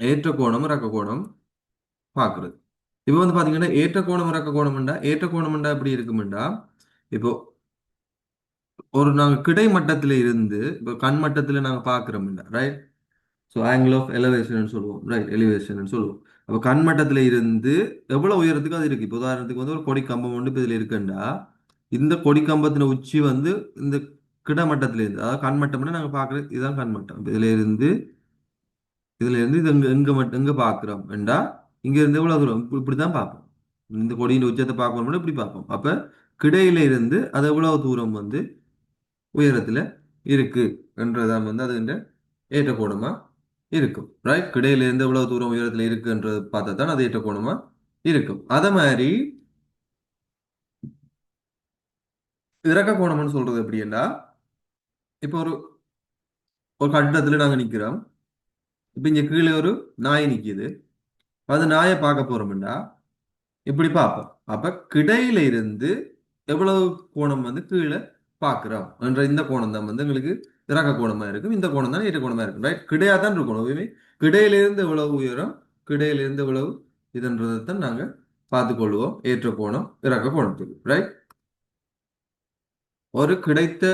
ஏற்ற கோணம் இறக்க கோணம் பார்க்குறது. இப்போ வந்து பார்த்தீங்கன்னா ஏற்ற கோணம் இறக்க கோணம்ண்டா ஏற்ற கோணம்ண்டா எப்படி இருக்கும்டா இப்போ ஒரு நாங்கள் கிடைமட்டத்தில் இருந்து இப்போ கண் மட்டத்தில் நாங்கள் பார்க்குறோம்ல right so angle of elevation சொல்லுவோம் ரைட் எலிவேஷன் சொல்லுவோம். அப்போ கண் மட்டத்தில் இருந்து எவ்வளோ உயரத்துக்கு அது இருக்குது இப்போ உதாரணத்துக்கு வந்து ஒரு கொடி கம்பம் ஒன்று இப்போ இதில் இருக்குண்டா இந்த கொடி கம்பத்தின் உச்சி வந்து இந்த கிடைமட்டத்தில் இருந்து அதாவது கண்மட்டம்னா நாங்கள் பார்க்குறது இதுதான் கண்மட்டம் இதில் இருந்து இதுல இருந்து இது எங்க எங்க மட்டும் எங்க பாக்குறோம் என்றா இங்க இருந்து எவ்வளவு தூரம்? இப்படி இப்படிதான் பார்ப்போம். இந்த கொடியின் உச்சத்தை பார்க்கணும் இப்படி பார்ப்போம். அப்ப கிடையில இருந்து அது எவ்வளவு தூரம் வந்து உயரத்துல இருக்கு என்றதான் வந்து அது இந்த ஏற்ற இருக்கும். ரைட் கிடையில இருந்து எவ்வளவு தூரம் உயரத்துல இருக்குன்றது பார்த்தா தான் அது ஏற்றக்கோணமா இருக்கும். அத மாதிரி இறக்க கோணம்னு சொல்றது எப்படின்னா இப்போ ஒரு ஒரு கட்டத்துல நாங்க நிக்கிறோம். இப்போ இங்கே கீழே ஒரு நாய் நிற்கிது அது நாயை பார்க்க போகிறோம்டா இப்படி பார்ப்போம்? அப்போ கிடையில இருந்து எவ்வளவு கோணம் வந்து கீழே பார்க்குறோம்? என்ற இந்த கோணம் தான் வந்து எங்களுக்கு இறக்க கோணமா இருக்கும். இந்த கோணம் தான் ஏற்ற கோணமா இருக்கும். ரைட் கிடையாக தான் இருக்கணும் எப்பயுமே கிடையிலிருந்து எவ்வளவு உயரம் கிடையிலிருந்து எவ்வளவு இதுன்றதை தான் நாங்கள் பார்த்துக்கொள்வோம் ஏற்ற கோணம் இறக்க கோணத்துக்கு. ரைட் ஒரு கிடைத்த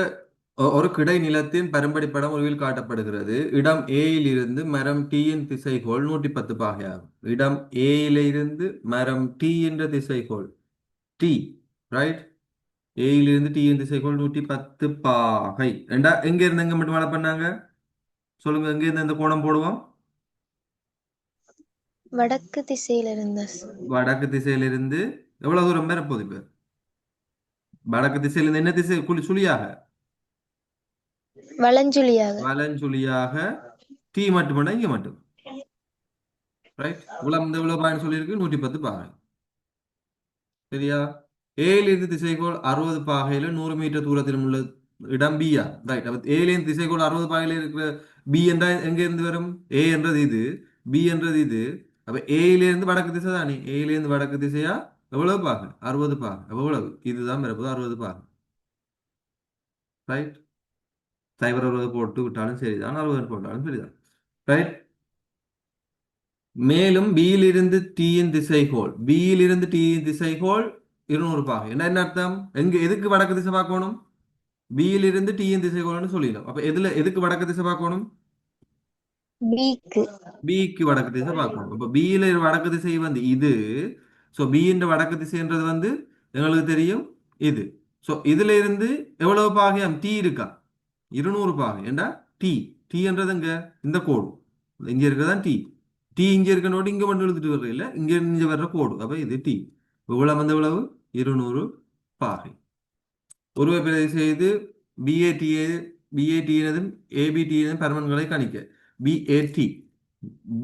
ஒ- ஒரு கிடை நிலத்தின் பரம்பரை படம் ஒருவில் காட்டப்படுகிறது. இடம் ஏயில் இருந்து மரம் டீயின் திசைகோள் நூற்றி பத்து பாகையாகும். இடம் இருந்து மரம் டி என்ற திசைகோள். டி ரைட் ஏயில இருந்து டி என்ற திசைகோள் நூற்றி பத்து பாகை. ரெண்டா எங்க இருந்து எங்க மட்டும் வேலை பண்ணாங்க? சொல்லுங்க எங்க இருந்து இந்த கோணம் போடுவோம்? வடக்கு திசையில இருந்த வடக்கு திசையிலிருந்து எவ்வளவு தூரம் பெற போகுது இப்ப? வடக்கு திசையிலிருந்து என்ன திசை குழி சுழியாக? வலஞ்சுழியாக வலஞ்சுழியாக டி மட்டுமல்ல இங்க மட்டும். ரைட் உலம் இந்த இவ்வளவு பாயிண்ட் சொல்லியிருக்கு நூற்றி பத்து பாகை சரியா? ஏலிருந்து திசைகோள் அறுபது பாகையில நூறு மீட்டர் தூரத்தில் உள்ள இடம் பியா ரைட் அப்ப ஏழு திசைகோள் அறுபது பாகையில இருக்கிற பி என்றால் எங்க இருந்து வரும்? ஏ என்றது இது. பி என்றது இது. அப்ப ஏல வடக்கு திசை தானே. ஏல வடக்கு திசையா? எவ்வளவு பாகை அறுபது பாகை எவ்வளவு? இதுதான் பிறப்பது அறுபது பாகை ரைட் சைபர் அறுபது போட்டு விட்டாலும் சரிதான் அறுபது போட்டாலும் சரிதான். ரைட் மேலும் பியில் இருந்து டீயின் திசைகோள். பியில் இருந்து டீயின் திசைகோள் இருநூறு பாகை என்ன என்ன அர்த்தம்? எங்க எதுக்கு வடக்கு திசை பார்க்கணும்? பியில் இருந்து டீயின் திசைகோள்னு சொல்லிடலாம் அப்ப எதுல எதுக்கு வடக்கு திசை பார்க்கணும்? பிக்கு வடக்கு திசை பார்க்கணும். அப்ப பியில வடக்கு திசை வந்து இது. ஸோ பியின் வடக்கு திசைன்றது வந்து எங்களுக்கு தெரியும் இது. ஸோ இதுல இருந்து எவ்வளவு பாகையாம் டி இருக்கா? இருநூறுபா ஏண்டா? டி டீன்றது எங்க? இந்த கோடு இங்க இருக்கிறதான் டி டி இங்க இருக்க இங்க மட்டும் எழுதிட்டு வர்ற இல்ல. இங்க இங்க வர்ற கோடு அப்ப இது டி இவ்வளவு வந்த இவ்வளவு? இருநூறு பாகை உருவ பிறகு செய்து பிஏடிஏ பிஏடினதும் ஏபிடினதும் பருமன்களை கணிக்க. பிஏடி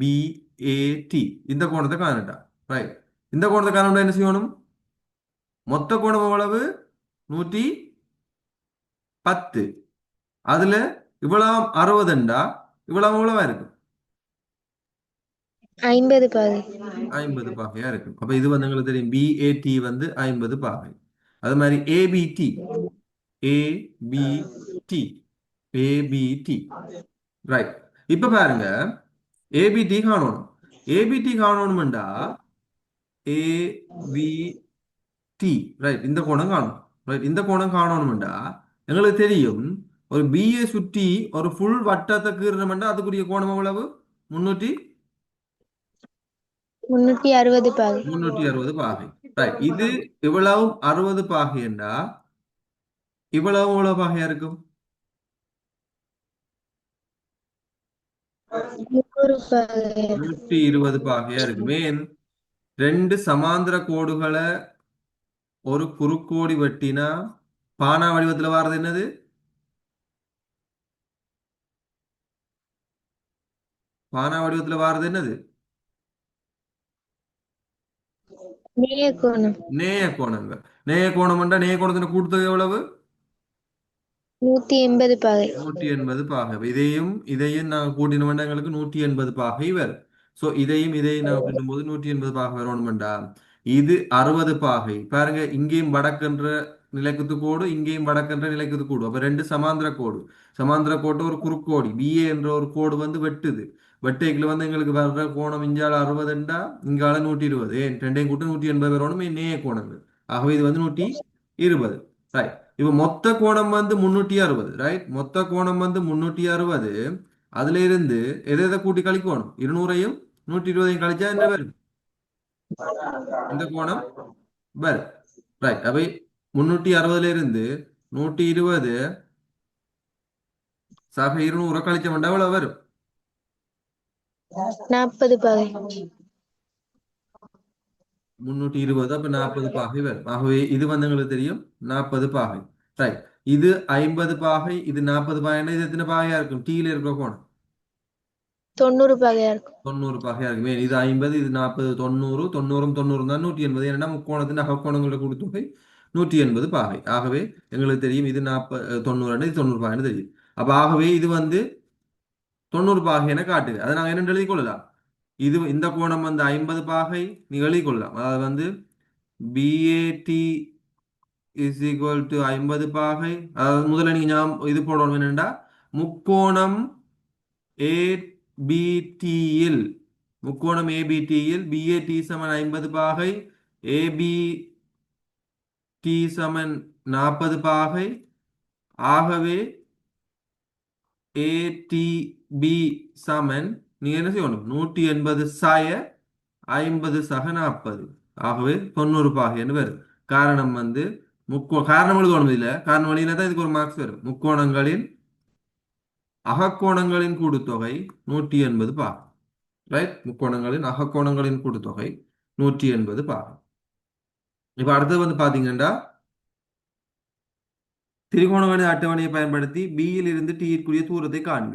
பிஏடி இந்த கோணத்தை காணட்டா ரைட் இந்த கோணத்தை காணணும் என்ன செய்யணும்? மொத்த கோணம் எவ்வளவு? நூற்றி பத்து. அதுல இவ்வளவு அறுபதுண்டா இவ்வளவு எவ்வளவா இருக்கும் ஐம்பது பாகை. ஐம்பது பாகையா இருக்கும் அப்ப இது வந்து எங்களுக்கு தெரியும். பிஏடி வந்து ஐம்பது பாகை. அது மாதிரி ஏபிடி ஏபிடி ஏபிடி ரைட் இப்ப பாருங்க. ஏபிடி காணணும். ஏபிடி காணணும்டா ஏபிடி ரைட் இந்த கோணம் காணும். ரைட் இந்த கோணம் காணணும்டா எங்களுக்கு தெரியும். ஒரு பிஏ சுற்றி ஒரு ஃபுல் வட்டத்தை கீறணும்டா அதுக்குரிய கோணம் எவ்வளவு? முன்னூற்றி? முன்னூத்தி அறுபது பாகை. முன்னூற்றி அறுபது பாகை. ரைட் இது இவ்வளவு அறுபது பாகைண்டா இவ்வளவு எவ்வளவு பாகையா இருக்கும்? நூறு பாகை. நூற்றி இருபது பாகையா இருக்கும். ஏன் ரெண்டு சமாந்திர கோடுகளை ஒரு குறுக்கோடி வெட்டினா பானா வடிவத்துல வர்றது என்னது? பானா வடிவத்துல வர்றது என்னது? நேய கோணங்கள். நேய கோணம்ன்றா நேய கோணத்தின் கூட்டுத்தொகை எவ்வளவு? நூத்தி எண்பது பாகை. நூற்றி எண்பது பாகை. இதையும் இதையும் நாங்கள் கூட்டினோம்னா எங்களுக்கு நூற்றி எண்பது பாகை வரும். ஸோ இதையும் இதையும் நாங்கள் கூட்டும்போது நூற்றி எண்பது பாகை வரணும்டா இது அறுபது பாகை. பாருங்க இங்கேயும் வடக்குன்ற நிலைக்குத்து கோடு இங்கேயும் வடக்குன்ற நிலைக்குத்து கோடு. அப்ப ரெண்டு சமாந்திர கோடு. சமாந்திர கோட்டை ஒரு குறுக்கோடி. பிஏ என்ற ஒரு கோடு வந்து வெட்டுது. வெட்டைக்கில் வந்து எங்களுக்கு வர்ற கோணம் இஞ்சால் அறுபதுண்டா இங்கால நூற்றி இருபது ஏன்? ரெண்டையும் கூட்டு நூற்றி எண்பது வரணும் நேய கோணங்கள். ஆகவே இது வந்து நூற்றி இருபது. ரைட் இப்போ மொத்த கோணம் வந்து முன்னூற்றி அறுபது. ரைட் மொத்த கோணம் வந்து முன்னூற்றி அறுபது. அதுல இருந்து எதை எதை கூட்டி கழிக்கணும்? இருநூறையும் நூற்றி இருபதையும் கழிச்சா என்ன வரும்? இந்த கோணம்? வரும். ரைட் அப்ப முன்னூற்றி அறுபதுல இருந்து நூற்றி இருபது சக இருநூறு கழிச்ச வேண்டாம் எவ்வளவு வரும்? நாற்பது பகை. முன்னூற்றி இருபது அப்ப நாற்பது பாகை வரும். ஆகவே இது வந்து எங்களுக்கு தெரியும். நாற்பது பாகை. ரைட் இது ஐம்பது பாகை இது நாற்பது பாகைன்னா இது எத்தனை பாகையா இருக்கும்? டீல இருக்கிற கோணம். தொண்ணூறு பகையா இருக்கும். தொண்ணூறு பாகையா இருக்கும். இது ஐம்பது இது நாற்பது தொண்ணூறு. தொண்ணூறும் தொண்ணூறு தான் நூற்றி எண்பது. ஏன்னா முக்கோணத்தின் அகக்கோணங்களோட கூட்டுத்தொகை நூற்றி எண்பது பாகை. ஆகவே எங்களுக்கு தெரியும் இது நாற்பது தொண்ணூறு இது தொண்ணூறு பாகைன்னு தெரியும். அப்ப ஆகவே இது வந்து தொண்ணூறு பாகை என காட்டுது. அதை நாங்கள் என்ன எழுதி கொள்ளலாம்? இது இந்த கோணம் வந்து ஐம்பது பாகை நீங்கள் எழுதி கொள்ளலாம். அதாவது வந்து பிஏடி இஸ் ஈக்குவல் டு ஐம்பது பாகை. அதாவது முதல்ல நீங்கள் ஞாபகம் இது போடணும் என்னென்னா முக்கோணம் ஏபிடியில் முக்கோணம் ஏபிடியில் பிஏடி சமன் ஐம்பது பாகை ஏபி டி சமன் நாற்பது பாகை. ஆகவே ஏடிபி சமன் நீங்க என்ன செய்யணும் நூற்றி எண்பது சாய ஐம்பது சக நாற்பது. ஆகவே தொண்ணூறு பாக என்று வருது. காரணம் வந்து முக்கோ காரணம் எழுதணும் இல்ல காரணம் தான் இதுக்கு ஒரு மார்க்ஸ் வரும். முக்கோணங்களின் அகக்கோணங்களின் கூடுத்தொகை நூற்றி எண்பது பாகம். ரைட் முக்கோணங்களின் அகக்கோணங்களின் கூடுத்தொகை நூற்றி எண்பது பாகம். இப்ப அடுத்தது வந்து பாத்தீங்கன்னா திரிகோணவழி அட்டவணையை பயன்படுத்தி பியில் இருந்து டீயிற்குரிய தூரத்தை காண்க.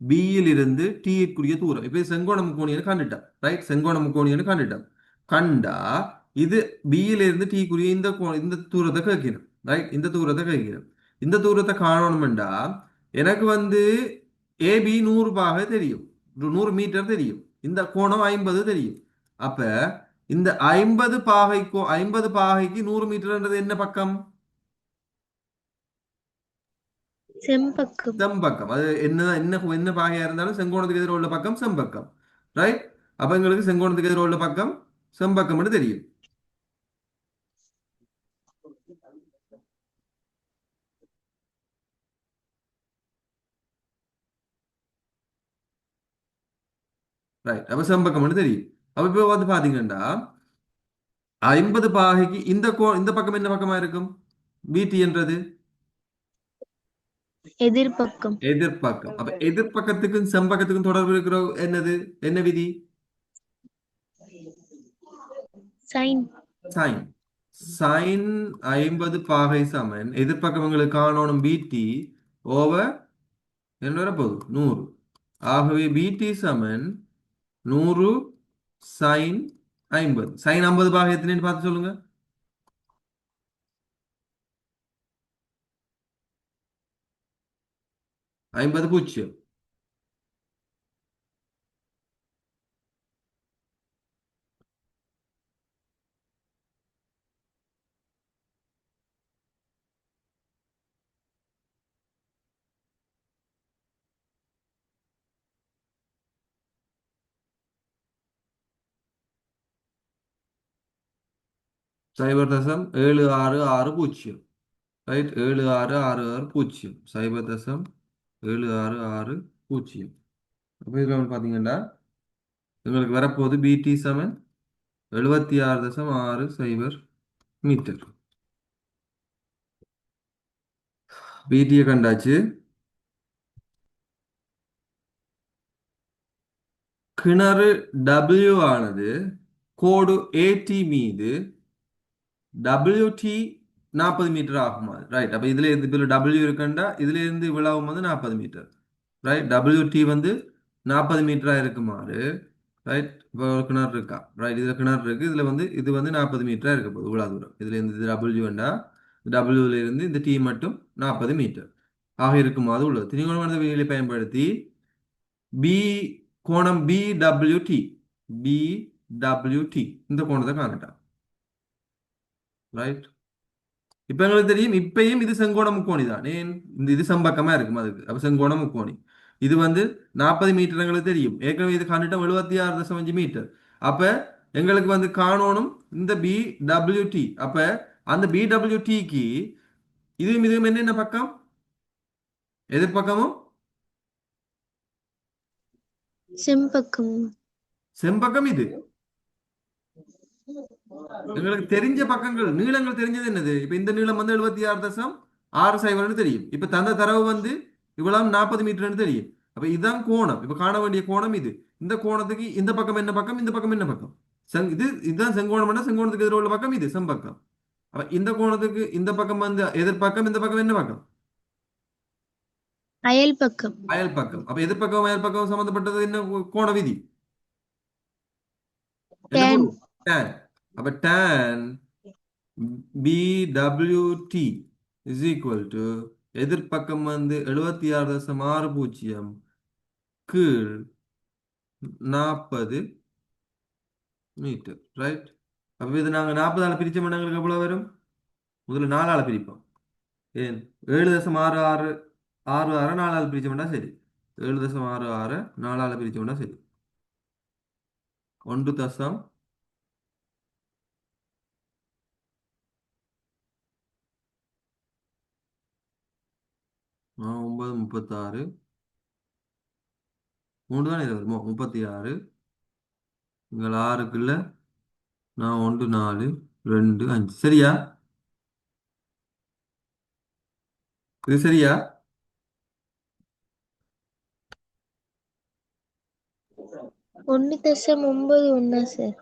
பியில் இருந்து டீயிற்குரிய தூரம். இப்போ செங்கோண முக்கோணியன்னு கண்டுட்டோம். ரைட் செங்கோண முக்கோணியன்னு கண்டுட்டோம். கண்டா இது பியில் இருந்து டீக்குரிய இந்த இந்த தூரத்தை கேட்கிறோம். ரைட் இந்த தூரத்தை கேட்கிறோம். இந்த தூரத்தை காணணும்டா எனக்கு வந்து ஏபி நூறு பாகை தெரியும். நூறு மீட்டர் தெரியும். இந்த கோணம் ஐம்பது தெரியும். அப்ப இந்த ஐம்பது பாகைக்கும் ஐம்பது பாகைக்கு நூறு மீட்டர்ன்றது என்ன பக்கம்? செம்பக்கம். செம்பக்கம். அது என்னதான் என்ன என்ன பாகையா இருந்தாலும் செங்கோணத்துக்கு எதிர உள்ள பக்கம் செம்பக்கம். ரைட் அப்ப எங்களுக்கு செங்கோணத்துக்கு எதிர உள்ள பக்கம் செம்பக்கம்னு தெரியும். ரைட் அப்ப செம்பக்கம்னு தெரியும். அப்ப இப்ப வந்து பாத்தீங்கன்னா ஐம்பது பாகைக்கு இந்த கோ இந்த பக்கம் என்ன பக்கமா இருக்கும்? பிடி என்றது? எதிர்பக்கம் எதிர்பக்கம் அப்ப எதிர்பக்கத்துக்கும் செம்பக்கத்துக்கும் தொடர்பு இருக்கிற என்னது? என்ன விதி? சைன் சைன் சைன் ஐம்பது பாகை சமன். எதிர்பக்கம் எங்களுக்கு காணணும் பிடி ஓவர் என்ன வரப்போகுது? நூறு. ஆகவே பிடி சமன் நூறு சைன் ஐம்பது. சைன் ஐம்பது பாகை எத்தனைன்னு பார்த்து சொல்லுங்க. ஐம்பது பூஜ்ஜியம். சைபர் தசம் ஏழு ஆறு ஆறு பூஜ்ஜியம். ரைட்? ஏழு ஆறு ஆறு ஆறு பூஜ்ஜியம். சைபர் தசம் ஏழு ஆறு ஆறு பூஜ்ஜியம். அப்போ இதில் வந்து பார்த்தீங்கன்னா எங்களுக்கு வரப்போகுது பிடி சமன் எழுபத்தி ஆறு தசம் ஆறு சைபர் மீட்டர் பிடியை கண்டாச்சு. கிணறு டபிள்யூ ஆனது கோடு ஏடி மீது டபிள்யூடி நாற்பது மீட்டர் ஆகுமா ரைட் அப்போ இதுல இருந்து இப்போ டபிள்யூ இருக்குண்டா இதுல இருந்து வந்து நாற்பது மீட்டர் ரைட் டபிள்யூடி வந்து நாற்பது மீட்டராக இருக்குமாறு ரைட் இப்போ ஒரு கிணறு இருக்கா ரைட் இதில் கிணறு இருக்குது இதில் வந்து இது வந்து நாற்பது மீட்டராக இருக்க போகுது இவ்வளோ தூரம். இதில் இருந்து இது டபிள்யூண்டா டபிள்யூலேருந்து இந்த டி மட்டும் நாற்பது மீட்டர் ஆக இருக்குமாறு உள்ளது. திரிகோணமான விதிகளை பயன்படுத்தி பி கோணம் B W D B W D இந்த கோணத்தை காணட்டா ரைட் இப்ப எங்களுக்கு தெரியும் இப்பயும் இது செங்கோண முக்கோணி தான். ஏன்? இந்த இது சம்பக்கமா இருக்கும் அதுக்கு. அப்ப செங்கோண முக்கோணி. இது வந்து நாற்பது மீட்டர் எங்களுக்கு தெரியும். ஏற்கனவே இது கண்டுட்டோம் எழுபத்தி ஆறு தசம் அஞ்சு மீட்டர். அப்ப எங்களுக்கு வந்து காணணும் இந்த பி டபிள்யூடி அப்ப அந்த பி டபிள்யூடிக்கு இதுவும் இதுவும் என்னென்ன பக்கம்? எதிர்பக்கமும் செம்பக்கம். செம்பக்கம் இது. எங்களுக்கு தெரிஞ்ச பக்கங்கள் நீளங்கள் தெரிஞ்சது என்னது? இப்ப இந்த நீளம் வந்து எழுபத்தி ஆறு தசம் ஆறு சைவர்னு தெரியும். இப்ப தந்த தரவு வந்து இவ்வளவு நாற்பது மீட்டர்னு தெரியும். அப்ப இதுதான் கோணம். இப்ப காண வேண்டிய கோணம் இது. இந்த கோணத்துக்கு இந்த பக்கம் என்ன பக்கம்? இந்த பக்கம் என்ன பக்கம்? செங் இது இதுதான் செங்கோணம் செங்கோணத்துக்கு எதிர உள்ள பக்கம் இது செம்பக்கம். அப்ப இந்த கோணத்துக்கு இந்த பக்கம் வந்து எதிர்பக்கம் இந்த பக்கம் என்ன பக்கம்? அயல் பக்கம். அயல் பக்கம். அப்ப எதிர்பக்கம் அயல் பக்கம் சம்பந்தப்பட்டது என்ன? கோண விதி. அப்ப tan BWT is equal to எதிர்ப்பக்கம் வந்து எழுபத்தி ஆறு தசம் ஆறு பூஜ்ஜியம் கீழ் நாற்பது மீட்டர் ரைட் அப்போ இது நாங்கள் நாற்பதால் பிரித்தோம்னா எங்களுக்கு எவ்வளோ வரும்? முதல்ல நாலால் பிரிப்போம். ஏன்? ஏழு தசம் ஆறு ஆறு ஆறு ஆறு நாலால் பிரித்தோம்னா சரி. ஏழு தசம் ஆறு ஆறு நாலால் பிரித்தோம்னா சரி. ஒன்று தசம் ஆ, ஒன்பது முப்பத்தாறு. மூணு தானே இது வருமோ முப்பத்தி ஆறு நீங்கள் ஆறுக்குள்ள நான் ஒன்று நாலு ரெண்டு அஞ்சு. சரியா? இது சரியா? ஒன்னு தசம் ஒன்பது ஒண்ணா சார்.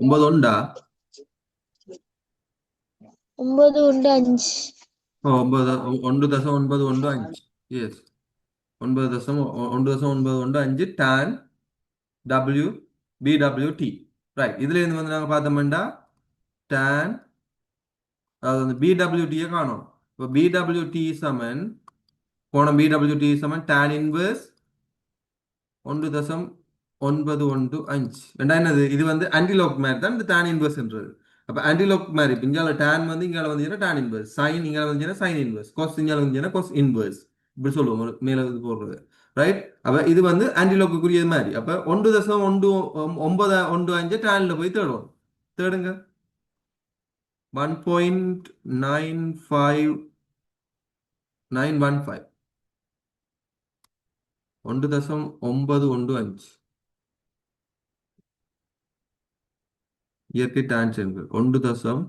ஒன்பது ஒண்டா ஒன்பது ஒன்று அஞ்சு. ஒன்பது ஒன்று தசம் ஒன்பது ஒன்று அஞ்சு எஸ் ஒன்பது தசம் ஒன்று தசம் ஒன்பது ஒன்று அஞ்சு டேன் டபிள்யூ பிடபிள்யூடி ரைட் இதுல இருந்து வந்து நாங்கள் பார்த்தோம்னா டேன் அதாவது வந்து பிடபிள்யூடியை காணும் இப்போ பிடபிள்யூடி சமன் கோணம் பிடபிள்யூடி சமன் டேன் இன்வர்ஸ் ஒன்று தசம் ஒன்பது ஒன்று அஞ்சு ரெண்டா என்னது இது வந்து ஆன்டிலோக் மாதிரி தான் இந்த டேன் இன்வர்ஸ்ன்றது அப்போ ஆன்டிலோக் மாதிரி இப்போ இங்கால டான் வந்து இங்கால வந்தீங்கன்னா டான் இன்வர்ஸ் சைன் இங்கால வந்து சைன் இன்வர்ஸ் கோஸ் இங்கால வந்து கோஸ் இன்வர்ஸ் இப்படி சொல்லுவோம் மேலே வந்து போடுறது. ரைட் அப்ப இது வந்து ஆன்டிலோக்குரியது மாதிரி. அப்ப ஒன்று தசம் ஒன்று ஒன்பது ஒன்று அஞ்சு டேனில் போய் தேடுவோம். தேடுங்க. One point nine five nine one five ஒன்று தசம் ஒன்பது ஒன்று அஞ்சு இயற்கை டான்ஜென்கள் ஒன்று தசம்.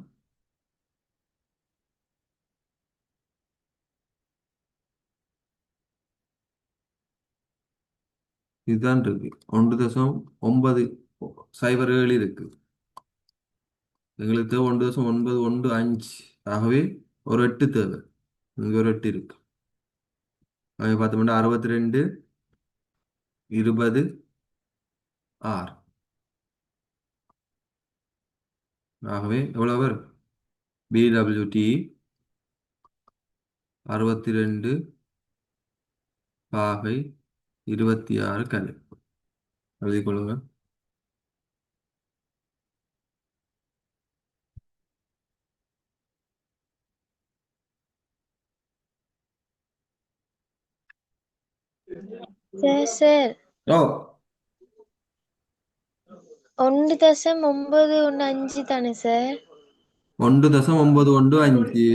இதுதான் இருக்கு. ஒன்று தசம் ஒன்பது சைபர் ஏழு இருக்கு. எங்களுக்கு தேவை ஒன்று தசம் ஒன்பது ஒன்று அஞ்சு. ஆகவே ஒரு எட்டு தேவை. இங்கே ஒரு எட்டு இருக்கு. ஆகவே பார்த்தோம்னா அறுபத்தி ரெண்டு இருபது ஆறு. ஆகவே எவ்வளவு வரும் பிடபிள்யூடி அறுபத்தி ரெண்டு பாகை இருபத்தி ஆறு கலை எழுதிக் கொள்ளுங்க. சார் ஓ ஒன்று தசம் ஒன்பது ஒன்று அஞ்சு தானே சார்? ஒன்று தசம் ஒன்பது ஒன்று அஞ்சு.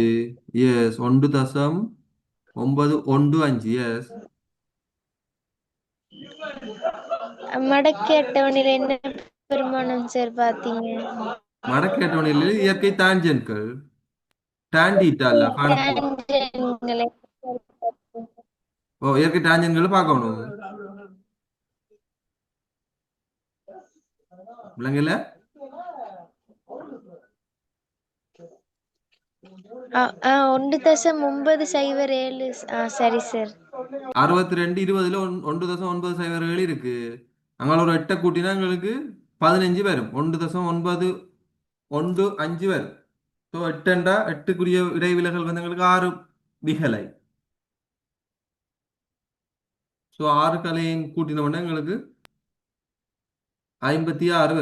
எஸ் ஒன்று தசம் ஒன்பது ஒன்று அஞ்சு. எஸ் மடக்கை அட்டவணையில் என்ன பெருமானம் சார் பார்த்தீங்க? மடக்கேட்டவனில் இயற்கை டான்ஜென்ட்கள் டான் டீட்டா இல்ல ஓ இயற்கை டான்ஜென்ட்களை பார்க்கணும். விளங்கல ஒன்று தசம் ஒன்பது சைபர் ஏழு சரி சார் அறுபத்தி ரெண்டு இருபதுல ஒன்- ஒன்று தசம் ஒன்பது சைபர் ஏழு இருக்கு. அங்கே ஒரு எட்டை கூட்டினா எங்களுக்கு பதினஞ்சு வரும். ஒன்று தசம் ஒன்பது ஒன்று அஞ்சு வரும். ஸோ எட்டுண்டா எட்டுக்குரிய இடைவிலகல் வந்து எங்களுக்கு ஆறு விகலை. ஸோ ஆறு கலையும் கூட்டினோம்னா எங்களுக்கு ஐம்பத்தி ஆறு.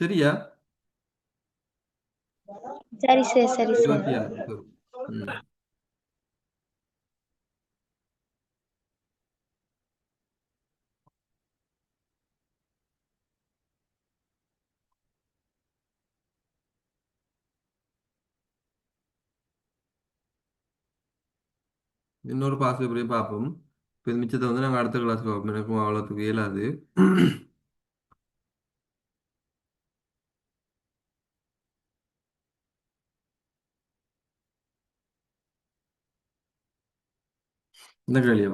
சரியா? சரி சார் சரி சார். இன்னொரு பாசிட்டிவ் இப்படியே பார்ப்போம். இப்போ இது மிச்சத்தை வந்து நாங்கள் அடுத்த கிளாஸ் பார்ப்போம். எனக்கும் அவ்வளோத்துக்கு இயலாது. இந்த கேள்வி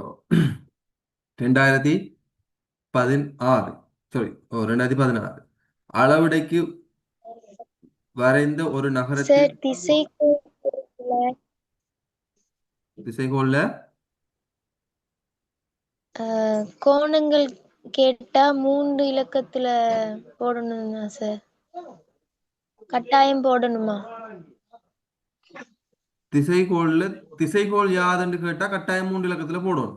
ரெண்டாயிரத்தி பதினாறு. சாரி ஓ ரெண்டாயிரத்தி பதினாறு. அளவிடைக்கு வரைந்த ஒரு நகரத்தில் நகரத்தின் திசை திசைகோள்ல ஆஹ், கோணங்கள் கேட்டா மூன்று இலக்கத்துல போடணுமா சார். கட்டாயம் போடணுமா? திசைகோள்ல திசைகோள் யாதுன்னு கேட்டா கட்டாயம் மூன்று இலக்கத்துல போடணும்.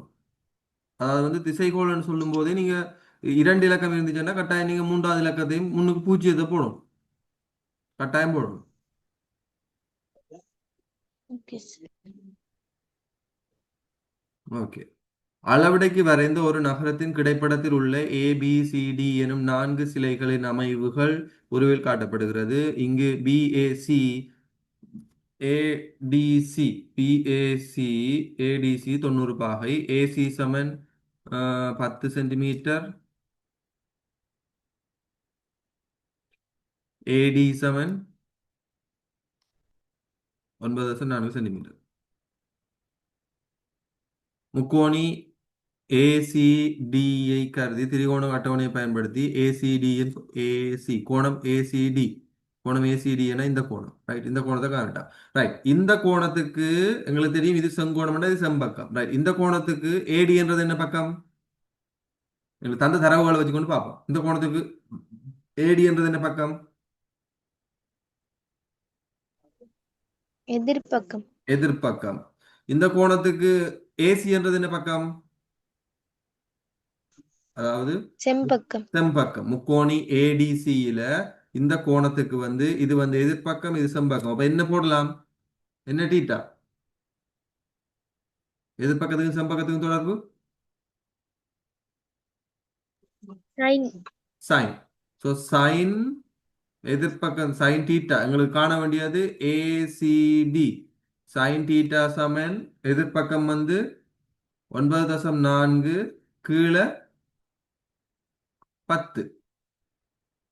அதாவது வந்து திசைகோள்னு சொல்லும் போதே நீங்க இரண்டு இலக்கம் இருந்துச்சுன்னா கட்டாயம் நீங்க மூன்றாவது இலக்கத்தையும் முன்னுக்கு பூஜ்ஜியத்தை போடணும். கட்டாயம் போடணும். Okay sir. ஓகே அளவிடைக்கு வரைந்த ஒரு நகரத்தின் கிடைப்படத்தில் உள்ள ஏ பி சி டி எனும் நான்கு சிலைகளின் அமைவுகள் உருவில் காட்டப்படுகிறது. இங்கு பிஏசி ஏடிசி பிஏசி ஏடிசி தொண்ணூறு பாகை. ஏசி சமன் பத்து சென்டிமீட்டர். ஏடி சமன் ஒன்பது நான்கு சென்டிமீட்டர். முக்கோணி ஏசிடியை கருதி திரிகோண அட்டவணையை பயன்படுத்தி ஏசிடி ஏசி கோணம் ஏசிடி கோணம் ஏசிடி என இந்த கோணம். ரைட் இந்த கோணத்தை காணட்டா ரைட் இந்த கோணத்துக்கு எங்களுக்கு தெரியும் இது செங்கோணம் இது செம்பக்கம். ரைட் இந்த கோணத்துக்கு ஏடி என்றது என்ன பக்கம்? எங்களுக்கு தந்த தரவுகளை வச்சுக்கொண்டு பார்ப்போம். இந்த கோணத்துக்கு ஏடி என்றது என்ன பக்கம்? எதிர்பக்கம் எதிர்பக்கம் இந்த கோணத்துக்கு ஏசி என்றது என்ன பக்கம்? அதாவது செம்பக்கம். செம்பக்கம். முக்கோணி ஏடிசியில இந்த கோணத்துக்கு வந்து இது வந்து எதிர்பக்கம் இது செம்பக்கம். அப்ப என்ன போடலாம்? என்ன டீட்டா எதிர்பக்கத்துக்கும் செம்பக்கத்துக்கும் தொடர்பு? சைன் சைன் ஸோ சைன் எதிர்பக்கம் சைன் டீட்டா எங்களுக்கு காண வேண்டியது ஏசிடி சைன் டீட்டா சமன் எதிர்பக்கம் வந்து ஒன்பது தசம் நான்கு கீழே பத்து.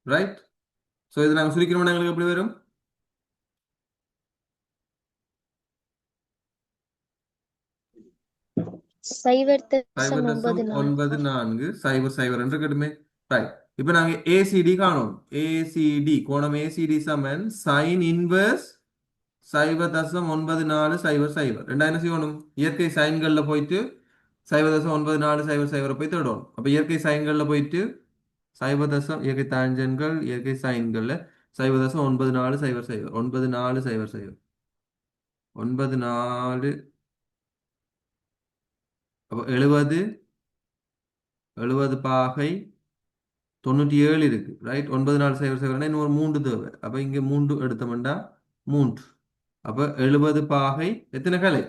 ரைட் ஸோ இது நாங்கள் சுருக்கணும்னா எங்களுக்கு எப்படி வரும்? ஒன்பது தசம் நாலு ஒன்பது நான்கு. சைபர் சைபர் என்று கட்டுமே. ரைட் இப்போ நாங்கள் ஏசிடி காணோம். ஏசிடி கோணம் ஏசிடி சமன் சைன் இன்வர்ஸ் சைவ தசம் ஒன்பது நாலு சைவ சைவர் ரெண்டா என்ன செய்யணும்? இயற்கை சைன்களில் போயிட்டு சைவ தசம் ஒன்பது நாலு சைவ சைவரை போய் தேடணும் அப்போ இயற்கை சைன்களில் போயிட்டு சைவ தசம் இயற்கை தாஞ்சன்கள் இயற்கை சைன்களில் சைவ தசம் ஒன்பது நாலு சைவர் சைவர் ஒன்பது நாலு சைவர் சைவர் ஒன்பது நாலு. அப்போ எழுபது எழுபது பாகை தொண்ணூற்றி ஏழு இருக்கு ரைட் ஒன்பது நாலு சைவர் சைவர்னா இன்னும் ஒரு மூன்று தேவை. அப்போ இங்கே மூன்று எடுத்தோம்னா மூன்று. அப்போ எழுபது பாகை எத்தனை கலை?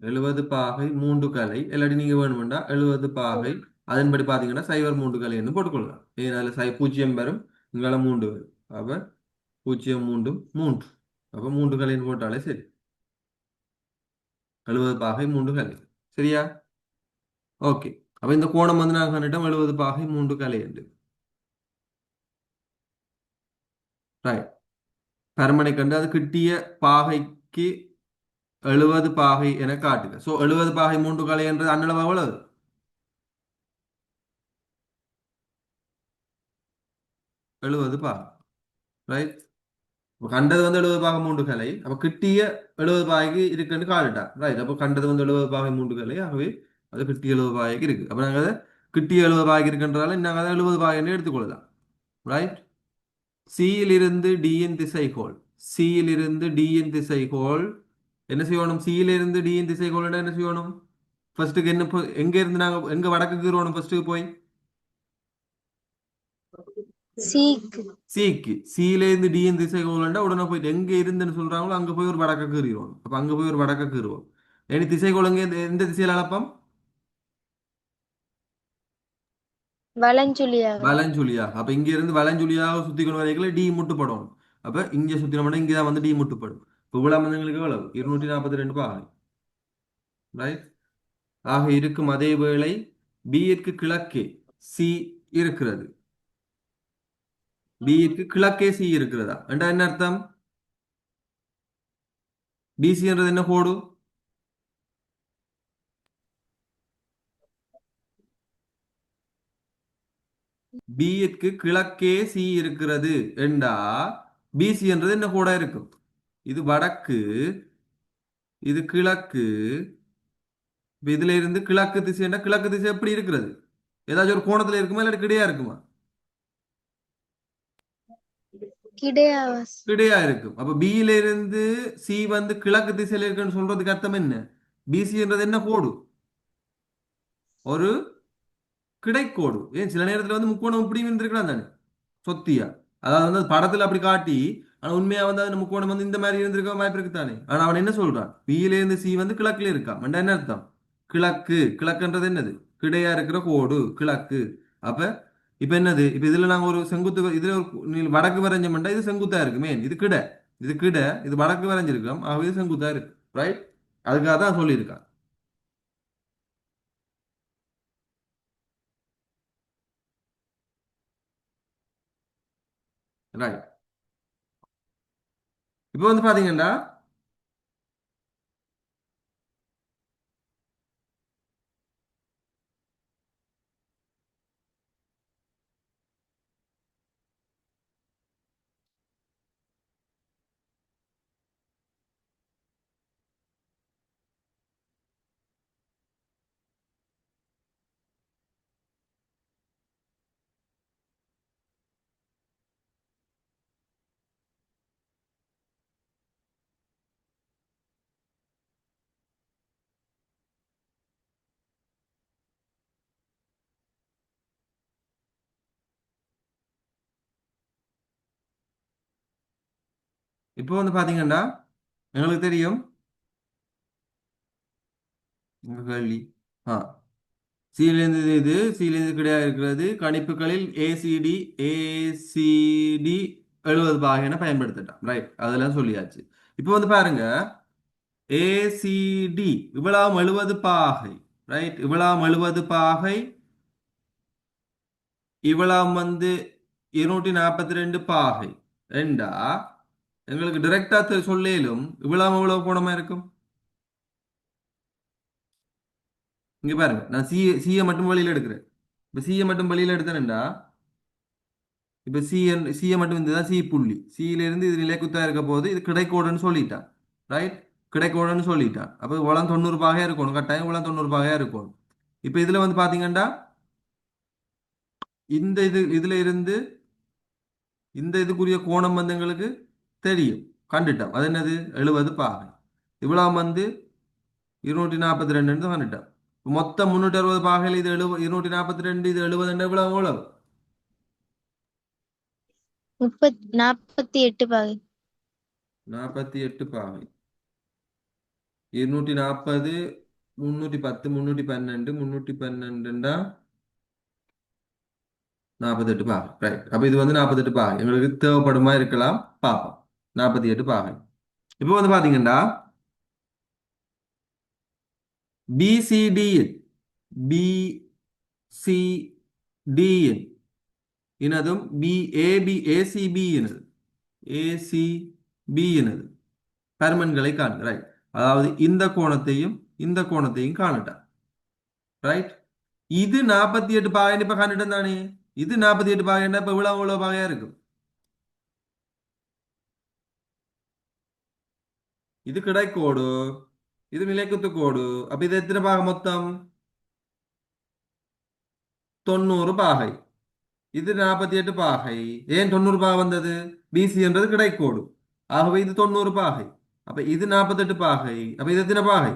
எழுபது பாகை மூன்று கலை. இல்லாட்டி நீங்க வேணுமெண்டா எழுபது பாகை அதன்படி பார்த்தீங்கன்னா சைவர் மூன்று கலைன்னு போட்டுக்கொள்ளலாம் இதனால சை பூஜ்ஜியம் வரும் இங்கால மூன்று வரும். அப்போ பூஜ்ஜியம் மூன்று மூன்று. அப்போ மூன்று கலைன்னு போட்டாலே சரி. எழுபது பாகை மூன்று கலை. சரியா? ஓகே. அப்போ இந்த கோணம் வந்து நான் கண்டுட்டோம் எழுபது பாகை மூன்று கலை என்று ரைட் பரமனை கண்டு அது கிட்டிய பாகைக்கு எழுபது பாகை என காட்டுது ஸோ எழுபது பாகை மூன்று கலை என்றது அன்னளவு எவ்வளவு எழுபது பாகை ரைட் கண்டது வந்து எழுபது பாகை மூன்று கலை அப்போ கிட்டிய எழுபது பாகைக்கு இருக்குன்னு காட்டுட்டா ரைட் அப்போ கண்டது வந்து எழுபது பாகை மூன்று கலை ஆகவே அது கிட்டிய எழுபது பாகைக்கு இருக்கு. அப்போ நாங்கள் அதை கிட்டிய எழுபது பாகைக்கு இருக்குன்றதால நாங்கள் அதை எழுபது பாகைன்னு எடுத்துக்கொள்ளலாம். ரைட் சியிலிருந்து டியின் திசைகோள். சியிலிருந்து டியின் திசைகோள். என்ன செய்யணும்? சியிலிருந்து டியின் திசைகோள் என்ன செய்யணும்? ஃபர்ஸ்ட்டுக்கு என்ன எங்க இருந்து நாங்க எங்க வடக்குக்கு வருவோம் ஃபர்ஸ்ட்டுக்கு போய்? சீக்கு சில இருந்து டி இந்த திசை கோலண்டா உடனே போயிட்டு எங்க இருந்துன்னு சொல்றாங்களோ அங்க போய் ஒரு வடக்க கீறிடுவோம் அப்ப அங்க போய் ஒரு வடக்க கீறுவோம் இனி திசை கோலங்க எந்த திசையில அளப்போம் வலஞ்சுழியாக வலஞ்சுழியா அப்ப இங்க இருந்து வலஞ்சுழியாக சுத்தி கொண்டு வரைக்கும் டி முட்டுப்படும். அப்ப இங்க சுத்தின மட்டும் இங்கதான் வந்து டி முட்டுப்படும். இப்போ இவ்வளவு மந்தங்களுக்கு எவ்வளவு? இருநூற்றி நாற்பத்தி ரெண்டு பாகை. ரைட் ஆக இருக்கும் அதே வேளை பிற்கு கிழக்கே சி இருக்கிறது. பிற்கு கிழக்கே சி இருக்கிறதா? என்றா என்ன அர்த்தம்? பிசின்றது என்ன கோடு? பிற்கு கிழக்கே சி இருக்கிறது என்றா? பிசி என்றது என்ன கூட இருக்கும். இது வடக்கு இது கிழக்கு. இதுல இருந்து கிழக்கு திசைன்னா கிழக்கு திசை எப்படி இருக்கிறது? ஏதாச்சும் ஒரு கோணத்துல இருக்குமா இல்லாட்டி கிடையா இருக்குமா? கிடையா இருக்கும். அப்ப பியில இருந்து சி வந்து கிழக்கு திசையில இருக்குன்னு சொல்றதுக்கு அர்த்தம் என்ன? பிசின்றது என்ன? கோடு ஒரு கிடைக்கோடு. ஏன்? சில நேரத்தில் வந்து முக்கோணம் இப்படி இருந்திருக்கலாம் தானே? சொத்தியா? அதாவது வந்து படத்தில் அப்படி காட்டி ஆனால் உண்மையாக வந்து அது முக்கோணம் வந்து இந்த மாதிரி இருந்திருக்க வாய்ப்பு இருக்கு தானே? ஆனால் அவன் என்ன சொல்றான்? பியிலேருந்து சி வந்து கிழக்குல இருக்கா மண்டா என்ன அர்த்தம்? கிழக்கு. கிழக்குன்றது என்னது? கிடையா இருக்கிற கோடு. கிழக்கு. அப்போ இப்போ என்னது? இப்போ இதில் நாங்கள் ஒரு செங்குத்து இதில் ஒரு வடக்கு வடக்கு வரைஞ்சோம்டா இது செங்குத்தா இருக்கு. மேன் இது கிட. இது கிட. இது வடக்கு வரைஞ்சிருக்கோம் ஆகவே இது செங்குத்தா இருக்கு. ரைட் அதுக்காக தான் சொல்லியிருக்கான். ரைட் இப்போ வந்து பாத்தீங்கன்னா இப்போ வந்து பார்த்தீங்கன்னா எங்களுக்கு தெரியும். கேள்வி. ஆ. சீலேருந்து இது இது கிடையாது இருக்கிறது. கணிப்புகளில் ஏசிடி ஏசிடி எழுபது பாகைன பயன்படுத்திட்டான் ரைட் அதெல்லாம் சொல்லியாச்சு. இப்போ வந்து பாருங்க. ஏசிடி இவ்வளவு எழுபது பாகை. ரைட் இவ்வளவு எழுபது பாகை. இவ்வளவு வந்து இருநூற்றி நாற்பத்தி ரெண்டு பாகை. ரெண்டா? எங்களுக்கு டிரெக்டாக சொல்லிலும் இவ்வளவு இவ்வளவு கோணமா இருக்கும்? இங்கே பாருங்க நான் சி சிஏ மட்டும் வழியில் எடுக்கிறேன். இப்போ சிஏ மட்டும் வழியில் எடுத்தேன்டா இப்போ சிஎன் சிஏ மட்டும் இதுதான் சி புள்ளி. சியில இருந்து இது நிலைக்குத்தா இருக்க போது இது கிடைக்கோடுன்னு சொல்லிட்டான். ரைட் கிடைக்கோடுன்னு சொல்லிட்டான். அப்போ உளம் தொண்ணூறு இருக்கணும். கட்டாயம் உளம் தொண்ணூறு இருக்கணும். இப்போ இதில் வந்து பார்த்தீங்கன்னா இந்த இது இதுல இருந்து இந்த இதுக்குரிய கோணம் வந்து எங்களுக்கு தெரியும். கண்டுட்டோம். அது என்னது? எழுபது பாகை இவ்வளவு வந்து இருநூற்றி நாற்பத்தி ரெண்டு கண்டுட்டோம் மொத்தம் முன்னூற்றி அறுபது பாகையில் இது எழுபது இருநூற்றி நாற்பத்தி ரெண்டு இது எழுபது இவ்வளவு எவ்வளவு? நாற்பத்தி எட்டு பாகை. நாற்பத்தி எட்டு பாகை. இருநூற்றி நாற்பது முன்னூற்றி பத்து முன்னூற்றி பன்னெண்டு முன்னூற்றி பன்னெண்டுண்டா நாற்பத்தெட்டு பாகை. ரைட் அப்ப இது வந்து நாற்பத்தெட்டு பாகை. எங்களுக்கு தேவைப்படுமா இருக்கலாம்? பார்ப்போம். நாற்பத்தி எட்டு பாகை இப்போ வந்து பார்த்தீங்கன்னா பிசிடிஎன் பிசிடிஎன் இனதும் பி ஏபி ஏசிபி எனது ஏசிபி எனது பருமன்களை காணுங்க ரைட் அதாவது இந்த கோணத்தையும் இந்த கோணத்தையும் காணட்டா ரைட் இது நாற்பத்தி எட்டு பாகைன்னு இப்போ காணிட்டேன் தானே இது நாற்பத்தி எட்டு பாகைன்னா இப்போ இவ்வளோ இவ்வளோ பாகையாக இருக்கும் இது கிடைக்கோடு இது நிலைக்குத்து கோடு. அப்ப இது எத்தனை பாகை மொத்தம்? தொண்ணூறு பாகை. இது நாற்பத்தி எட்டு பாகை. ஏன் தொண்ணூறு பாகை வந்தது? பிசி என்றது கிடைக்கோடு ஆகவே இது தொண்ணூறு பாகை. அப்ப இது நாற்பத்தெட்டு பாகை. அப்ப இது எத்தனை பாகை?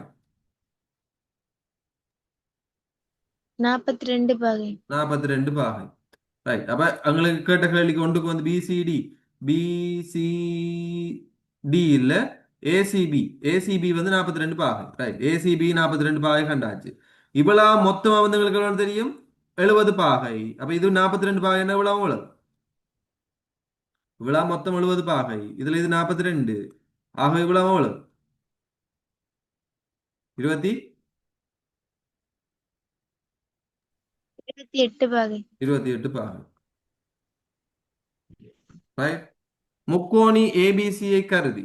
நாற்பத்தி ரெண்டு பாகை. நாற்பத்தி ரெண்டு பாகை. ரைட் அப்ப எங்களுக்கு கேட்ட கேள்விக்கு ஒன்றுக்கு வந்து பிசிடி பிசிடி இல்ல. ஏசிபி ஏசிபி வந்து நாற்பத்தி ரெண்டு பாகை ரைட் ஏசிபி நாற்பத்தி ரெண்டு பாகை கண்டாச்சு. இவ்வளவு மொத்தமா வந்து எங்களுக்கு எவ்வளவு தெரியும்? எழுபது பாகை அப்ப இது நாற்பத்தி ரெண்டு பாகை என்ன இவ்வளவு எவ்வளவு இவ்வளவு மொத்தம் எழுபது பாகை இதுல இது நாற்பத்தி ரெண்டு. ஆக இவ்வளவு எவ்வளவு இருபத்தி? இருபத்தி எட்டு பாகை இருபத்தி எட்டு பாகை ரைட் முக்கோணி ஏபிசியை கருதி.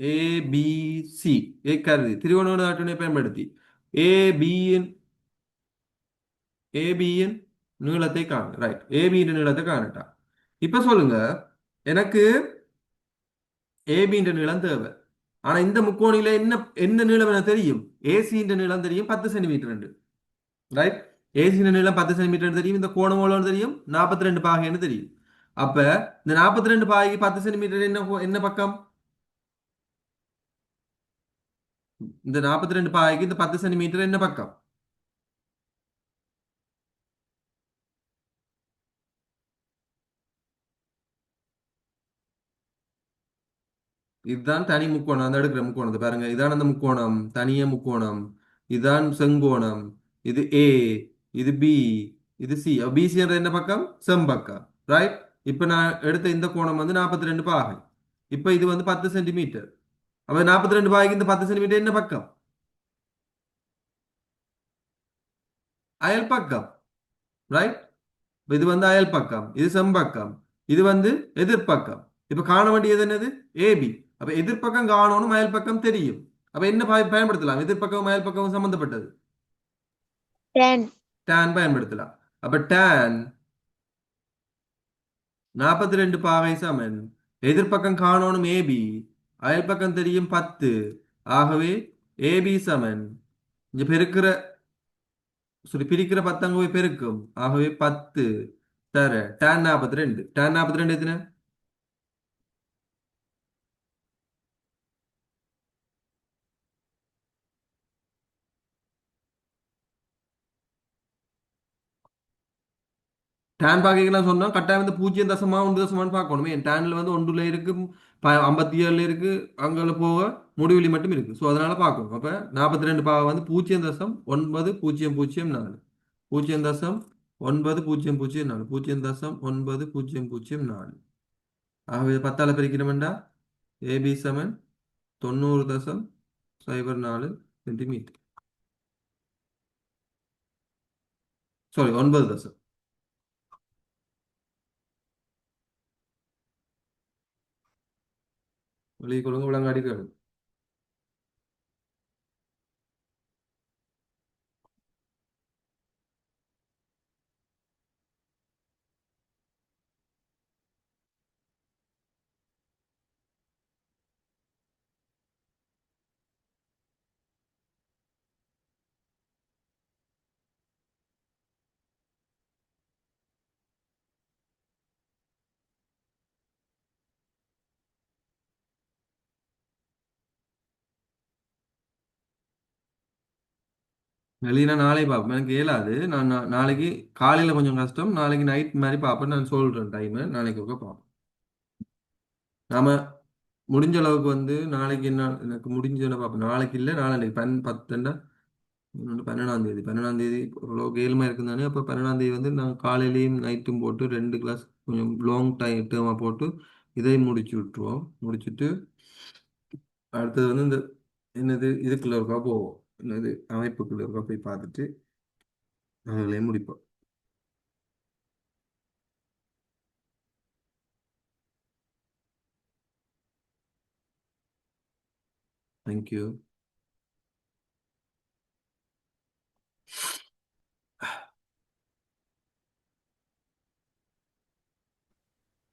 ஏபிசி கருதி திரிகோண ஆட்டனை பயன்படுத்தி. ஏபியின் ஏபியின் நீளத்தை காண. ரைட் ஏபியின் நீளத்தை காணட்டா. இப்ப சொல்லுங்க. எனக்கு ஏபின்ற நீளம் தேவை. ஆனா இந்த முக்கோணியில என்ன என்ன நீளம் எனக்கு தெரியும்? ஏசின்ற நீளம் தெரியும். பத்து சென்டிமீட்டர் ரைட் ஏசின்ற நீளம் பத்து சென்டிமீட்டர் தெரியும். இந்த கோணம் எவ்வளவு தெரியும்? நாற்பத்தி ரெண்டு பாகைன்னு தெரியும். அப்ப இந்த நாற்பத்தி ரெண்டு பாகைக்கு பத்து சென்டிமீட்டர் என்ன என்ன பக்கம்? இந்த நாற்பத்தி ரெண்டு பாய்க்கு இந்த பத்து சென்டிமீட்டர் என்ன பக்கம்? இதுதான் தனி முக்கோணம். அந்த எடுக்கிற முக்கோணத்தை பாருங்க. இதான் அந்த முக்கோணம். தனிய முக்கோணம். இதுதான் செங்கோணம். இது ஏ இது பி இது சி பிசின்ற என்ன பக்கம்? செம்பக்கம். ரைட் இப்போ நான் எடுத்த இந்த கோணம் வந்து நாற்பத்தி ரெண்டு பாகை. இப்போ இது வந்து பத்து சென்டிமீட்டர் அப்போ நாற்பத்தி ரெண்டு பாகைக்கு இந்த பத்து சென்டிமீட்டர் என்ன பக்கம்? அயல் பக்கம். ரைட் இது வந்து அயல் பக்கம். இது செம்பக்கம். இது வந்து எதிர்ப்பக்கம். இப்போ காண வேண்டியது என்னது? ஏபி அப்ப எதிர்ப்பக்கம் காணணும் அயல் பக்கம் தெரியும். அப்ப என்ன பய- பயன்படுத்தலாம்? எதிர்ப்பக்கம் அயல் பக்கம் சம்பந்தப்பட்டது. டென் பயன்படுத்தலாம். அப்ப tan நாற்பத்தி ரெண்டு பாகை சமன். எதிர்ப்பக்கம் காணணும் ஏபி அயல் பக்கம் தெரியும் பத்து. ஆகவே ஏபி சமன். இங்க பெருக்கிற சாரி பிரிக்கிற பத்தங்க போய் பெருக்கும். ஆகவே பத்து. தர. டேன் நாற்பத்தி ரெண்டு டேன் நாற்பத்தி ரெண்டு எத்தனை? டேன் பார்க்கலாம் சொன்னா கட்டாயம் வந்து பூஜ்ஜியம் தசமா ஒன்று தசமான்னு பார்க்கணுமே. டேனில் டேன்ல வந்து ஒன்றுல இருக்கு ஐம்பத்தி ஏழுல இருக்கு அங்கே போக முடிவிலி மட்டும் இருக்கு. ஸோ அதனால பார்க்கணும். அப்ப நாற்பத்தி ரெண்டு பாவை வந்து பூஜ்ஜியம் தசம் ஒன்பது பூஜ்ஜியம் பூஜ்ஜியம் நாலு. பூஜ்ஜியம் தசம் ஒன்பது பூஜ்ஜியம் பூஜ்ஜியம் நாலு. பூஜ்ஜியம் தசம் ஒன்பது பூஜ்ஜியம் பூஜ்ஜியம் நாலு. ஆகவே பத்தால பிரிக்கிறோம்டா ஏபி செவன் தொண்ணூறு தசம் சைபர் நாலு சென்டிமீட்டர் சாரி ஒன்பது தசம். നിങ്ങൾ ഈ കുളങ്ങ് வெளியில நாளை பார்ப்பேன் எனக்கு இயலாது. நான் நா- நாளைக்கு காலையில கொஞ்சம் கஷ்டம் நாளைக்கு நைட் மாதிரி பார்ப்பேன் நான் சொல்றேன் டைம் நாளைக்கு ஒருக்கா பார்ப்போம் நாம முடிஞ்ச அளவுக்கு வந்து நாளைக்கு என்ன எனக்கு முடிஞ்ச பார்ப்போம் நாளைக்கு இல்லை நாளைக்கு பன் பத்துண்டா இன்னொன்று பன்னெண்டாம் தேதி. பன்னெண்டாம் தேதி ஓரளவுக்கு ஏழுமா இருக்குந்தானே அப்போ பன்னெண்டாம் தேதி வந்து நான் காலையிலையும் நைட்டும் போட்டு ரெண்டு கிளாஸ் கொஞ்சம் லாங் டைம் டேர்மாக போட்டு இதை முடிச்சு விட்டுருவோம். முடிச்சுட்டு அடுத்தது வந்து இந்த என்னது இதுக்குள்ள இருக்கா போவோம். என்னது அமைப்புக்குள்ள இருக்கா போய் பார்த்துட்டு அவங்களே முடிப்போம். Thank you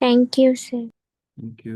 thank you sir thank you